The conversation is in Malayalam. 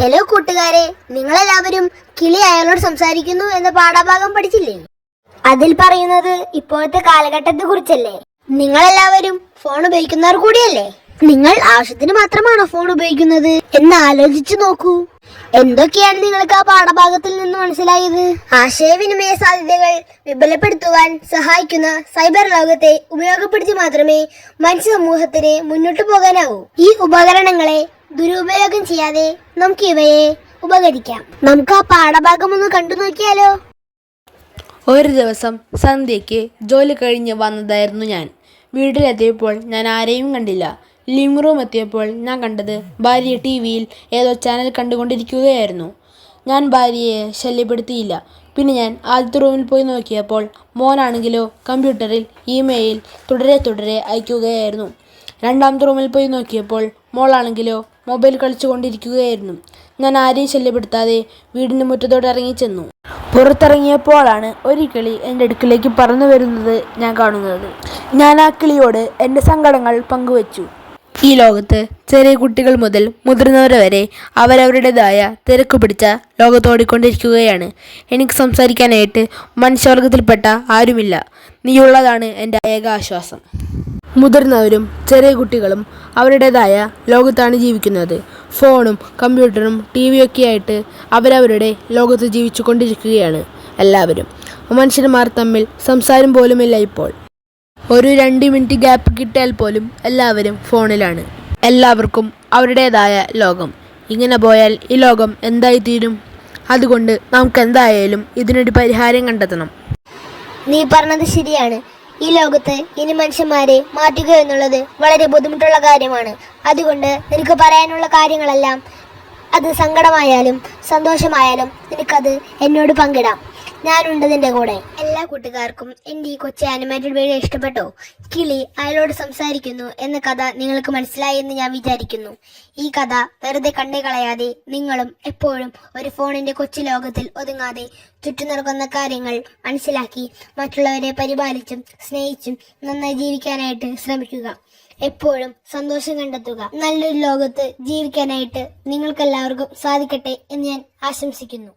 ഹലോ കൂട്ടുകാരെ. നിങ്ങളെല്ലാവരും കിളി അയാളോട് സംസാരിക്കുന്നു എന്ന പാഠഭാഗം പഠിച്ചില്ലേ? അതിൽ പറയുന്നത് ഇപ്പോഴത്തെ കാലഘട്ടത്തെ കുറിച്ചല്ലേ. നിങ്ങളെല്ലാവരും ഫോൺ ഉപയോഗിക്കുന്നവർ കൂടിയല്ലേ? നിങ്ങൾ ആവശ്യത്തിന് മാത്രമാണോ ഫോൺ ഉപയോഗിക്കുന്നത്? എന്ന് ആലോചിച്ചു നോക്കൂ. എന്തൊക്കെയാണ് നിങ്ങൾക്ക് ആ പാഠഭാഗത്തിൽ നിന്ന് മനസ്സിലായത്? ആശയവിനിമയ സാധ്യതകൾ വിപുലപ്പെടുത്തുവാൻ സഹായിക്കുന്ന സൈബർ ലോകത്തെ ഉപയോഗപ്പെടുത്തി മാത്രമേ മനുഷ്യ സമൂഹത്തിന് മുന്നോട്ടു പോകാനാവൂ. ഈ ഉപകരണങ്ങളെ ദുരുപയോഗം ചെയ്യാതെ നമുക്ക് ഇവയെ ഉപകരിക്കാം. നമുക്ക് ആ പാഠഭാഗം ഒന്ന് കണ്ടു നോക്കിയാലോ? ഒരു ദിവസം സന്ധ്യയ്ക്ക് ജോലി കഴിഞ്ഞ് വന്നതായിരുന്നു ഞാൻ. വീട്ടിലെത്തിയപ്പോൾ ഞാൻ ആരെയും കണ്ടില്ല. ലിവിംഗ് റൂം എത്തിയപ്പോൾ ഞാൻ കണ്ടത് ഭാര്യ ടി വിയിൽ ഏതോ ചാനൽ കണ്ടുകൊണ്ടിരിക്കുകയായിരുന്നു. ഞാൻ ഭാര്യയെ ശല്യപ്പെടുത്തിയില്ല. പിന്നെ ഞാൻ ആദ്യത്തെ റൂമിൽ പോയി നോക്കിയപ്പോൾ മോനാണെങ്കിലോ കമ്പ്യൂട്ടറിൽ ഇമെയിൽ തുടരെ തുടരെ അയക്കുകയായിരുന്നു. രണ്ടാമത്തെ റൂമിൽ പോയി നോക്കിയപ്പോൾ മോളാണെങ്കിലോ മൊബൈൽ കളിച്ചുകൊണ്ടിരിക്കുകയായിരുന്നു. ഞാൻ ആരെയും ശല്യപ്പെടുത്താതെ വീടിന് മുറ്റത്തോട്ട് ഇറങ്ങിച്ചെന്നു പുറത്തിറങ്ങിയപ്പോഴാണ് ഒരു കിളി എന്റെ അടുക്കിലേക്ക് പറന്നു വരുന്നത് ഞാൻ കാണുന്നത്. ഞാൻ ആ കിളിയോട് എന്റെ സങ്കടങ്ങൾ പങ്കുവച്ചു. ഈ ലോകത്ത് ചെറിയ കുട്ടികൾ മുതൽ മുതിർന്നവരെ വരെ അവരവരുടേതായ തിരക്ക് പിടിച്ച ലോകത്തോടിക്കൊണ്ടിരിക്കുകയാണ് എനിക്ക് സംസാരിക്കാനായിട്ട് മനുഷ്യവർഗത്തിൽപ്പെട്ട ആരുമില്ല. നീയുള്ളതാണ് എന്റെ ഏക ആശ്വാസം മുതിർന്നവരും ചെറിയ കുട്ടികളും അവരുടേതായ ലോകത്താണ് ജീവിക്കുന്നത്. ഫോണും കമ്പ്യൂട്ടറും ടി വിയൊക്കെ ആയിട്ട് അവരവരുടെ ലോകത്ത് ജീവിച്ചു കൊണ്ടിരിക്കുകയാണ് എല്ലാവരും. മനുഷ്യന്മാർ തമ്മിൽ സംസാരം പോലുമില്ല ഇപ്പോൾ. ഒരു രണ്ട് മിനിറ്റ് ഗ്യാപ്പ് കിട്ടിയാൽ പോലും എല്ലാവരും ഫോണിലാണ്. എല്ലാവർക്കും അവരുടേതായ ലോകം. ഇങ്ങനെ പോയാൽ ഈ ലോകം എന്തായിത്തീരും? അതുകൊണ്ട് നമുക്ക് എന്തായാലും ഇതിനൊരു പരിഹാരം കണ്ടെത്തണം. നീ പറഞ്ഞത് ശരിയാണ്. ഈ ലോകത്ത് ഇനി മനുഷ്യന്മാരെ മാറ്റുക എന്നുള്ളത് വളരെ ബുദ്ധിമുട്ടുള്ള കാര്യമാണ്. അതുകൊണ്ട് നിനക്ക് പറയാനുള്ള കാര്യങ്ങളെല്ലാം അത് സങ്കടമായാലും സന്തോഷമായാലും നിനക്കത് എന്നോട് പങ്കിടാം. ഞാനുണ്ട് നിന്റെ കൂടെ. എല്ലാ കൂട്ടുകാർക്കും എന്റെ ഈ കൊച്ചു ആനിമേറ്റഡ് വീഡിയോ ഇഷ്ടപ്പെട്ടോ? കിളി അയാളോട് സംസാരിക്കുന്നു എന്ന കഥ നിങ്ങൾക്ക് മനസ്സിലായി എന്ന് ഞാൻ വിചാരിക്കുന്നു. ഈ കഥ വെറുതെ കണ്ടേ കളയാതെ നിങ്ങളും എപ്പോഴും ഒരു ഫോണിന്റെ കൊച്ചു ലോകത്തിൽ ഒതുങ്ങാതെ ചുറ്റും നടക്കുന്ന കാര്യങ്ങൾ മനസ്സിലാക്കി മറ്റുള്ളവരെ പരിപാലിച്ചും സ്നേഹിച്ചും നന്നായി ജീവിക്കാനായിട്ട് ശ്രമിക്കുക. എപ്പോഴും സന്തോഷം കണ്ടെത്തുക. നല്ലൊരു ലോകത്ത് ജീവിക്കാനായിട്ട് നിങ്ങൾക്കെല്ലാവർക്കും സാധിക്കട്ടെ എന്ന് ഞാൻ ആശംസിക്കുന്നു.